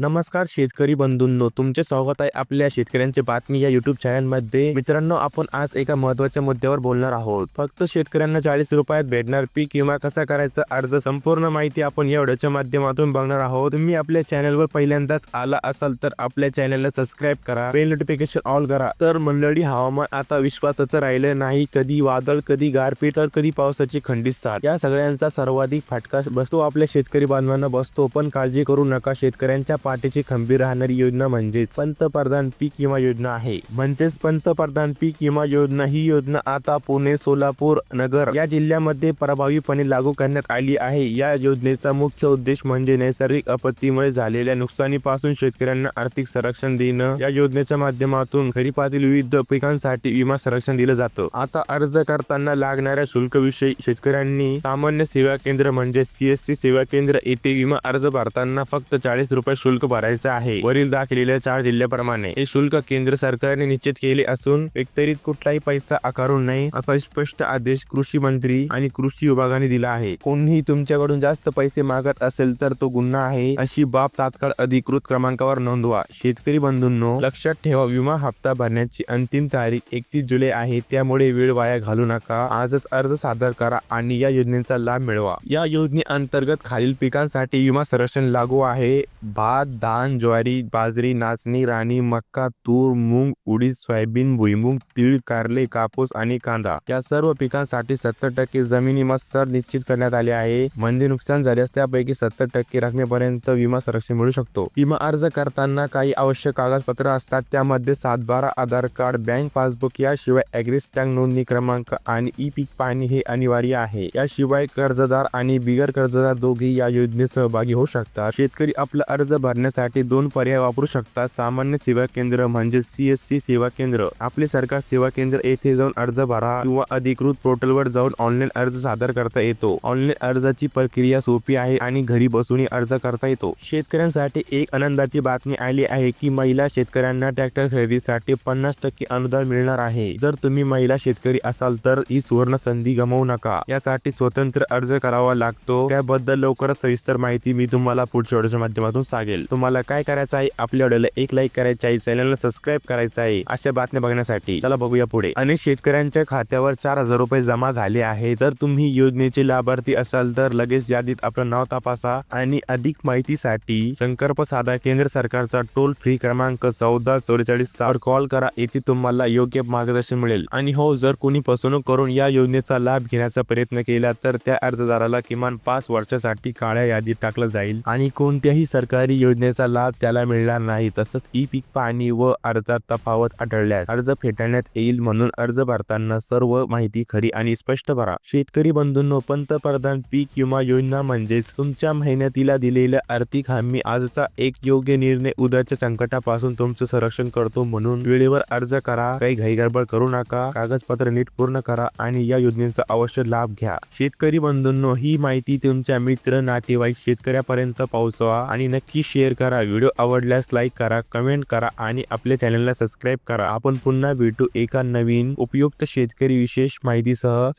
नमस्कार शेतकरी बंधूंनो तुमचे स्वागत आहे आपल्या शेतकऱ्यांची बातमी या युट्यूब चॅनलमध्ये मित्रांनो आपण आज एका महत्त्वाच्या मुद्द्यावर बोलणार आहोत. फक्त शेतकऱ्यांना चाळीस रुपयात भेटणार पीक विमा कसा करायचा अर्ज संपूर्ण माहिती आपण या व्हिडिओच्या माध्यमातून बघणार आहोत. तुम्ही आपल्या चॅनलवर पहिल्यांदाच आला असाल तर आपल्या चॅनलला सबस्क्राईब करा बेल नोटिफिकेशन ऑल करा. तर मंडळी हवामान आता विश्वासाचं राहिलं नाही. कधी वादळ कधी गारपीट तर कधी पावसाची खंडित साथ या सगळ्यांचा सर्वाधिक फटका बसतो आपल्या शेतकरी बांधवांना बसतो. पण काळजी करू नका. शेतकऱ्यांच्या पाठीची खंबीर राहणारी योजना म्हणजे पंतप्रधान पीक विमा योजना आहे. म्हणजेच पंतप्रधान पीक विमा योजना ही योजना आता पुणे सोलापूर नगर या जिल्ह्यामध्ये प्रभावीपणे लागू करण्यात आली आहे. या योजनेचा मुख्य उद्देश म्हणजे नैसर्गिक आपत्तीमुळे झालेल्या नुकसानीपासून शेतकऱ्यांना आर्थिक संरक्षण देणं. या योजनेच्या माध्यमातून खरीपातील विविध पिकांसाठी विमा संरक्षण दिलं जातं. आता अर्ज करताना लागणाऱ्या शुल्कविषयी शेतकऱ्यांनी सामान्य सेवा केंद्र म्हणजे सीएससी सेवा केंद्र येथे विमा अर्ज भरताना फक्त चाळीस रुपये शुल्क भरायचे आहे. वरील दाखवलेल्या चार जिल्ह्याप्रमाणे हे शुल्क केंद्र सरकारने निश्चित केले असून व्यतिरिक्त कुठलाही पैसा आकारू नये असा स्पष्ट आदेश कृषी मंत्री आणि कृषी विभागाने दिला आहे. कोणीही तुमच्याकडून जास्त पैसे मागत असेल तर तो गुन्हा आहे अशी बाब तात्काळ अधिकृत क्रमांकावर नोंदवा. शेतकरी बंधूंनो लक्षात ठेवा विमा हप्ता भरण्याची अंतिम तारीख एकतीस जुलै आहे. त्यामुळे वेळ वाया घालू नका. आजच अर्ज सादर करा आणि या योजनेचा लाभ मिळवा. या योजनेअंतर्गत खालील पिकांसाठी विमा संरक्षण लागू आहे. भात धान ज्वारी बाजरी नाचणी राणी मक्का तूर मूग उडीद सोयाबीन भुईमूग तीळ कारले कापूस आणि कांदा. या सर्व पिकांसाठी सत्तर टक्के जमिनी स्तर निश्चित करण्यात आले आहे. म्हणजे नुकसान झाल्यास त्यापैकी सत्तर टक्के रकमेपर्यंत विमा संरक्षण मिळू शकतो. विमा अर्ज करताना काही आवश्यक कागदपत्र असतात त्यामध्ये सातबारा आधार कार्ड बँक पासबुक याशिवाय ॲग्रिस्टँग नोंदणी क्रमांक आणि ई पीक पाणी हे अनिवार्य आहे. याशिवाय कर्जदार आणि बिगर कर्जदार दोघे या योजनेत सहभागी होऊ शकतात. शेतकरी आपला अर्ज भरण्यासाठी दोन पर्याय वापरू शकतात सामान्य सेवा केंद्र म्हणजे सीएससी सेवा केंद्र. आपले सरकार सेवा केंद्र येथे जाऊन अर्ज भरा किंवा अधिकृत पोर्टलवर जाऊन ऑनलाईन अर्ज सादर करता येतो. ऑनलाईन अर्जाची प्रक्रिया सोपी आहे आणि घरी बसूनही अर्ज करता येतो. शेतकऱ्यांसाठी एक आनंदाची बातमी आली आहे की महिला शेतकऱ्यांना ट्रॅक्टर खरेदीसाठी पन्नास टक्के अनुदान मिळणार आहे. जर तुम्ही महिला शेतकरी असाल तर ही सुवर्ण संधी गमावू नका. यासाठी स्वतंत्र अर्ज करावा लागतो. त्याबद्दल लवकरच सविस्तर माहिती मी तुम्हाला पुढच्या व्हिडिओच्या माध्यमातून सांगेल. तुम्हाला काय करायचं आहे? आपल्या व्हिडिओला एक लाईक करायचं आहे चॅनलला सबस्क्राईब करायचं आहे अशा बातम्या बघण्यासाठी चला बघूया पुढे. अनेक शेतकऱ्यांच्या खात्यावर चार हजार रुपये जमा झाले आहे. जर तुम्ही योजनेचे लाभार्थी असाल तर लगेच यादीत आपलं नाव तपासा आणि अधिक माहितीसाठी संकल्प साधा. केंद्र सरकारचा टोल फ्री क्रमांक चौदा चौवेचाळीस वर कॉल करा येथे तुम्हाला योग्य मार्गदर्शन मिळेल. आणि हो जर कोणी फसवणूक करून या योजनेचा लाभ घेण्याचा प्रयत्न केला तर त्या अर्जदाराला किमान पाच वर्षासाठी काळ्या यादीत टाकलं जाईल. आणि कोणत्याही सरकारी योजनेचा लाभ त्याला मिळणार नाही. तसंच ई पीक पाणी व अर्जात तफावत आढळल्यास अर्ज फेटाळण्यात येईल म्हणून अर्ज भरताना सर्व माहिती खरी आणि स्पष्ट भरा. शेतकरी बंधूंनो पंतप्रधान पीक विमा योजना म्हणजेच तुमच्या मेहनतीला दिलेल्या आर्थिक हमी आजचा एक योग्य निर्णय. उद्याच्या संकटापासून तुमचं संरक्षण करतो म्हणून वेळेवर अर्ज करा. काही घाईगडबड करू नका. कागदपत्र नीट पूर्ण करा आणि या योजनेचा अवश्य लाभ घ्या. शेतकरी बंधूंनो ही माहिती तुमच्या मित्र नातेवाईक शेतकऱ्यापर्यंत पोहोचवा आणि नक्की शेअर करा व्हिडिओ आवडल्यास लाईक करा कमेंट करा आणि आपल्या चॅनलला सबस्क्राईब करा. आपण पुन्हा भेटू एका नवीन उपयुक्त शेतकरी विशेष माहितीसह.